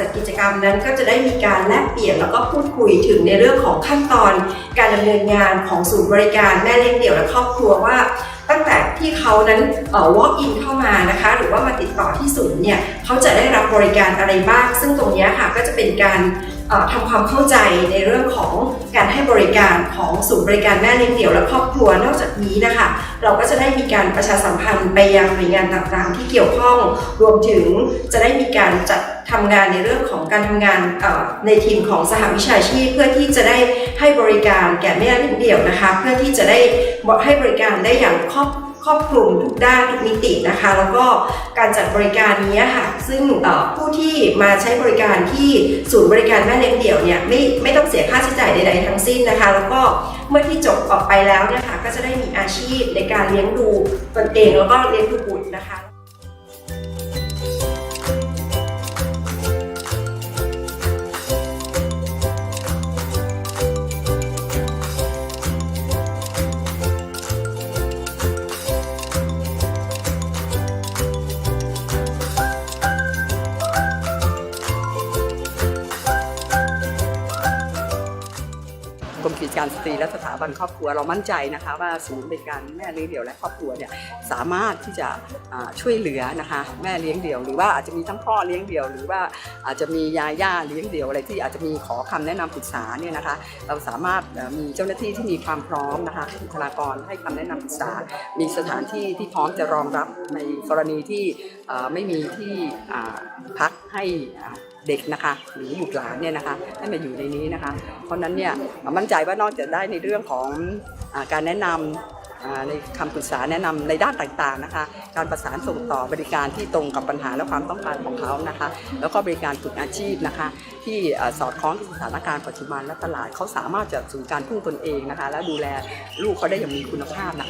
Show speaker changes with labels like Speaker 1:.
Speaker 1: จัดกิจกรรมนั้นก็จะได้มีการแลกเปลี่ยนแล้วก็พูดคุยถึงในเรื่องของขั้นตอน การดำเนินงานของศูนย์บริการแม่เลี้ยงเดี่ยวและครอบครัวว่า ตั้งแต่ที่เขานั้นเอ่อ walk in เข้ามานะคะ หรือว่ามาติดต่อที่ศูนย์เนี่ยเขาจะได้รับบริการอะไรบ้าง ซึ่งตรงนี้ค่ะก็จะเป็นการทำความเข้าใจในเรื่องของการให้บริการ ของศูนย์บริการแม่เลี้ยงเดี่ยวและครอบครัวนอกจากนี้นะคะ เราก็จะได้มีการประชาสัมพันธ์ไปยังหน่วยงานต่างๆ ที่เกี่ยวข้อง รวมถึงจะได้มีการจัดทำงานในเรื่องของการทำงานในทีมของสหวิชาชีพ เพื่อที่จะได้ให้บริการแก่แม่เลี้ยงเดี่ยวนะคะ เพื่อที่จะได้ให้บริการได้อย่างครอบครอบคลุมทุกด้านทุกมิตินะคะ แล้วก็การจัดบริการนี้ค่ะ ซึ่งผู้ที่มาใช้บริการที่ศูนย์บริการแม่เลี้ยงเดี่ยวเนี่ยไม่ไม่ต้องเสียค่าใช้จ่ายใดๆทั้งสิ้นนะคะ แล้วก็เมื่อที่จบออกไปแล้วเนี่ยค่ะก็จะได้มีอาชีพในการเลี้ยงดูตนเองแล้วก็เลี้ยงดูบุตรนะคะ
Speaker 2: กรมกิจการสตรีและสถาบันครอบครัวเรามั่นใจนะคะว่าศูนย์บริการแม่เลี้ยงเดี่ยวและครอบครัวเนี่ยสามารถที่จะช่วยเหลือนะคะแม่เลี้ยงเดี่ยว หรือว่าอาจจะมีทั้งพ่อเลี้ยงเดี่ยว หรือว่าอาจจะมียาย่าเลี้ยงเดี่ยวอะไรที่อาจจะมีขอคำแนะนำปรึกษาเนี่ยนะคะเราสามารถมีเจ้าหน้าที่ที่มีความพร้อมนะคะบุคลากรให้คำแนะนำปรึกษา มีสถานที่ที่พร้อมจะรองรับในกรณีที่ไม่มีที่พักให้อา เด็กนะคะหรือบุตรหลานเนี่ยนะคะให้มาอยู่ในนี้นะคะ เพราะนั้นเนี่ยมั่นใจว่านอกจากได้ในเรื่องของอการแนะนำอ่าในคำปรึกษาแนะนำในด้านต่างๆนะคะ การประสานส่งต่อบริการที่ตรงกับปัญหาและความต้องการของเขานะคะ แล้วก็บริการฝึกอาชีพนะคะ ที่สอดคล้องกับสถานการณ์ปัจจุบันและตลาดเขาสามารถจะสู่การพึ่งตนเองนะคะ และดูแลลูกเขาได้อย่างมีคุณภาพนะ